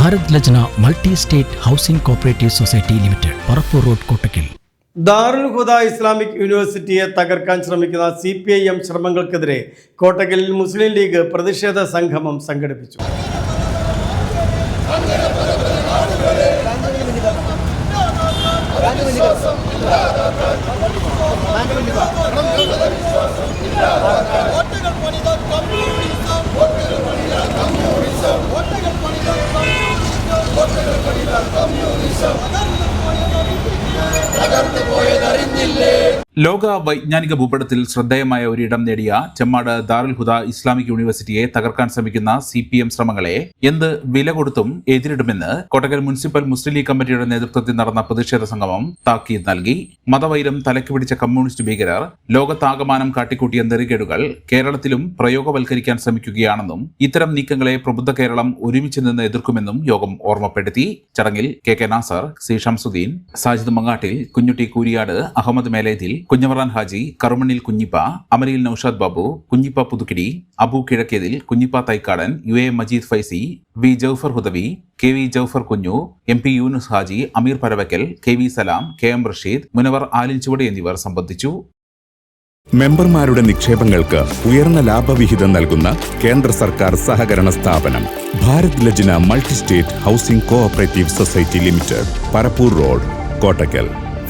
Bharat Lajna multi state housing cooperative society limited Parappur road Kottakkal. Darul Huda Islamic യൂണിവേഴ്സിറ്റിയെ തകർക്കാൻ ശ്രമിക്കുന്ന C P I M ശ്രമങ്ങൾക്കെതിരെ കോട്ടക്കലിൽ മുസ്ലിം ലീഗ് പ്രതിഷേധ സംഗമം സംഘടിപ്പിച്ചു. What kind of money that come here? ലോക വൈജ്ഞാനിക ഭൂപടത്തിൽ ശ്രദ്ധേയമായ ഒരിടം നേടിയ ചെമ്മാട് ദാറുൽ ഹുദ ഇസ്ലാമിക് യൂണിവേഴ്സിറ്റിയെ തകർക്കാൻ ശ്രമിക്കുന്ന സി പി എം ശ്രമങ്ങളെ എന്ത് വില കൊടുത്തും എതിരിടുമെന്ന് കോട്ടക്കൽ മുനിസിപ്പൽ മുസ്ലിം ലീഗ് കമ്മിറ്റിയുടെ നേതൃത്വത്തിൽ നടന്ന പ്രതിഷേധ സംഗമം താക്കീത് നൽകി. മതവൈരം തലയ്ക്ക് പിടിച്ച കമ്മ്യൂണിസ്റ്റ് ഭീകരർ ലോകത്താകമാനം കാട്ടിക്കൂട്ടിയ നെറികേടുകൾ കേരളത്തിലും പ്രയോഗവൽക്കരിക്കാൻ ശ്രമിക്കുകയാണെന്നും ഇത്തരം നീക്കങ്ങളെ പ്രബുദ്ധ കേരളം ഒരുമിച്ച് നിന്ന് എതിർക്കുമെന്നും യോഗം ഓർമ്മപ്പെടുത്തി. ചടങ്ങിൽ K K Nasar C Shamsuddin Sajid Mangattil Kunjutty Kooriyad Ahammed Melethil Kunjamaran Haji Karumannil Kunjippa Amarayil Naushad Babu Kunjippa Puthukkidi Abu Kizhakkethil Kunjippa Thaikkadan U A Majeed Faizy V Jaufar Hudavi K V Jaufar Kunju M P Yunus Haji Ameer Paravakkal K V Salam K M Rasheed Munavar Alin Chuvad എന്നിവർ സംബന്ധിച്ചു. മെമ്പർമാരുടെ നിക്ഷേപങ്ങൾക്ക് ഉയർന്ന ലാഭവിഹിതം നൽകുന്ന കേന്ദ്ര സർക്കാർ സഹകരണ സ്ഥാപനം Bharat Lajna multi state housing cooperative society limited Parappur road Kottakkal.